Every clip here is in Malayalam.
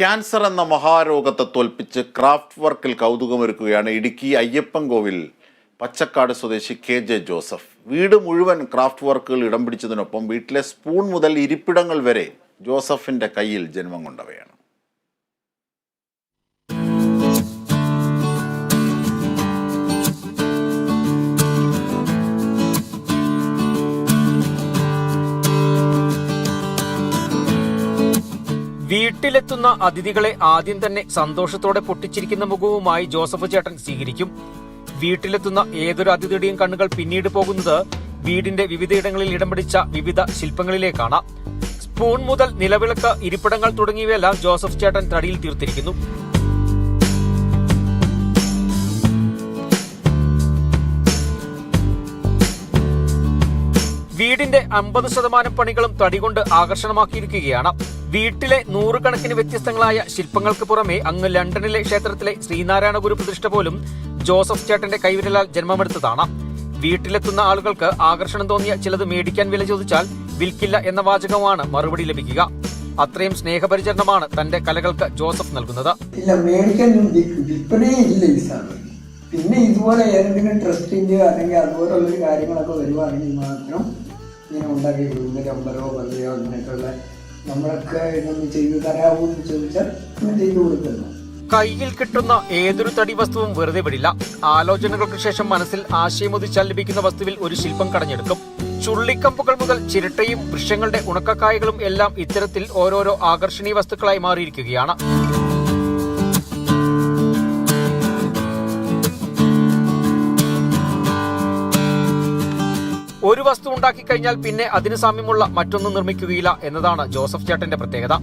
ക്യാൻസർ എന്ന മഹാരോഗത്തെ തോൽപ്പിച്ച് ക്രാഫ്റ്റ് വർക്കിൽ കൗതുകമൊരുക്കുകയാണ് ഇടുക്കി അയ്യപ്പൻകോവിൽ പച്ചക്കാട് സ്വദേശി കെ ജെ ജോസഫ്. വീട് മുഴുവൻ ക്രാഫ്റ്റ് വർക്കുകൾ ഇടം പിടിച്ചതിനൊപ്പം വീട്ടിലെ സ്പൂൺ മുതൽ ഇരിപ്പിടങ്ങൾ വരെ ജോസഫിന്റെ കയ്യിൽ ജന്മം കൊണ്ടവയാണ്. വീട്ടിലെത്തുന്ന അതിഥികളെ ആദ്യം തന്നെ സന്തോഷത്തോടെ പൊട്ടിച്ചിരിക്കുന്ന മുഖവുമായി ജോസഫ് ചേട്ടൻ സ്വീകരിക്കും. വീട്ടിലെത്തുന്ന ഏതൊരു അതിഥിയുടെയും കണ്ണുകൾ പിന്നീട് പോകുന്നത് വീടിന്റെ വിവിധയിടങ്ങളിൽ ഇടം പിടിച്ച വിവിധ ശില്പങ്ങളിലേക്കാണ്. സ്പൂൺ മുതൽ നിലവിളക്ക് ഇരിപ്പിടങ്ങൾ തുടങ്ങിയവയെല്ലാം ജോസഫ് ചേട്ടൻ തടിയിൽ തീർത്തിരിക്കുന്നു. വീടിന്റെ അമ്പത് ശതമാനം പണികളും തടികൊണ്ട് ആകർഷണമാക്കിയിരിക്കുകയാണ്. വീട്ടിലെ നൂറുകണക്കിന് വ്യത്യസ്തങ്ങളായ ശില്പങ്ങൾക്ക് പുറമെ അങ്ങ് ലണ്ടനിലെ ക്ഷേത്രത്തിലെ ശ്രീനാരായണ ഗുരു പ്രതിഷ്ഠ പോലും ജോസഫ് ചേട്ടന്റെ കൈവിരലാൽ ജന്മമെടുത്തതാണ്. വീട്ടിലെത്തുന്ന ആളുകൾക്ക് ആകർഷണം തോന്നിയ ചിലത് മേടിക്കാൻ വില ചോദിച്ചാൽ വിൽക്കില്ല എന്ന വാചകമാണ് മറുപടി ലഭിക്കുക. അത്രയും സ്നേഹപരിചരണമാണ് തന്റെ കലകൾക്ക് ജോസഫ് നൽകുന്നത്. പിന്നെ ഇതുപോലെ ഏതെങ്കിലും ട്രസ്റ്റിന്റെ അല്ലെങ്കിൽ അതുപോലുള്ള കാര്യങ്ങളൊക്കെ വരുവാണെങ്കിൽ മാത്രം ഇങ്ങനെ ഉണ്ടാക്കി നമ്പറോ പള്ളിയോ അങ്ങനെയൊക്കെയുള്ള നമ്മളൊക്കെ ഇതൊന്ന് ചെയ്തു തരാമോ എന്ന് ചോദിച്ചാൽ ഞാൻ ചെയ്തു കൊടുക്കുന്നു. കയ്യിൽ കിട്ടുന്ന ഏതൊരു തടി വസ്തുവും വെറുതെ വിടില്ല. ആലോചനകൾക്ക് ശേഷം മനസ്സിൽ ആശയമുദിച്ചാൽ ലഭിക്കുന്ന വസ്തുവിൽ ഒരു ശില്പം കടഞ്ഞെടുക്കും. ചുള്ളിക്കമ്പുകൾ മുതൽ ചിരട്ടയും വൃക്ഷങ്ങളുടെ ഉണക്കക്കായകളും എല്ലാം ഇത്തരത്തിൽ ഓരോരോ ആകർഷണീയ വസ്തുക്കളായി മാറിയിരിക്കുകയാണ്. ഒരു വസ്തു ഉണ്ടാക്കി കഴിഞ്ഞാൽ പിന്നെ അതിന് സാമ്യമുള്ള മറ്റൊന്നും നിർമ്മിക്കുകയില്ല എന്നതാണ് ജോസഫ് ചേട്ടന്റെ പ്രത്യേകത.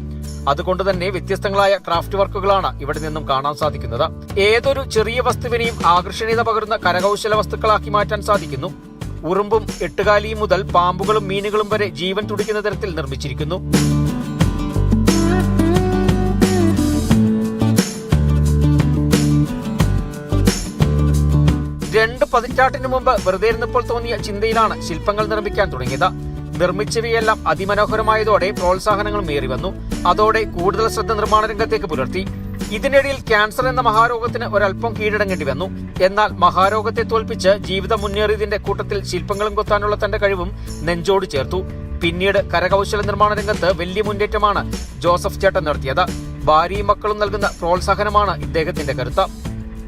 അതുകൊണ്ട് തന്നെ വ്യത്യസ്തങ്ങളായ ക്രാഫ്റ്റ് വർക്കുകളാണ് ഇവിടെ നിന്നും കാണാൻ സാധിക്കുന്നത്. ഏതൊരു ചെറിയ വസ്തുവിനെയും ആകർഷണീയത പകരുന്ന കരകൗശല വസ്തുക്കളാക്കി മാറ്റാൻ സാധിക്കുന്നു. ഉറുമ്പും എട്ടുകാലിയും മുതൽ പാമ്പുകളും മീനുകളും വരെ ജീവൻ തുടിക്കുന്ന തരത്തിൽ നിർമ്മിച്ചിരിക്കുന്നു. പതിറ്റാണ്ടിനു മുമ്പ് വെറുതെ ഇരുന്നപ്പോൾ തോന്നിയ ചിന്തയിലാണ് ശില്പങ്ങൾ നിർമ്മിക്കാൻ തുടങ്ങിയത്. നിർമ്മിച്ചവയെല്ലാം അതിമനോഹരമായതോടെ പ്രോത്സാഹനങ്ങളും ഏറി വന്നു. അതോടെ കൂടുതൽ ശ്രദ്ധ നിർമ്മാണ രംഗത്തേക്ക് പുലർത്തി. ഇതിനിടയിൽ ക്യാൻസർ എന്ന മഹാരോഗത്തിന് ഒരല്പം കീഴടങ്ങേണ്ടി വന്നു. എന്നാൽ മഹാരോഗത്തെ തോൽപ്പിച്ച് ജീവിതം മുന്നേറിയതിന്റെ കൂട്ടത്തിൽ ശില്പങ്ങളും കൊത്താനുള്ള തന്റെ കഴിവും നെഞ്ചോട് ചേർത്തു. പിന്നീട് കരകൗശല നിർമ്മാണ രംഗത്ത് വലിയ മുന്നേറ്റമാണ് ജോസഫ് ചേട്ടൻ നടത്തിയത്. ഭാര്യയും മക്കളും നൽകുന്ന പ്രോത്സാഹനമാണ് ഇദ്ദേഹത്തിന്റെ കരുത്ത്.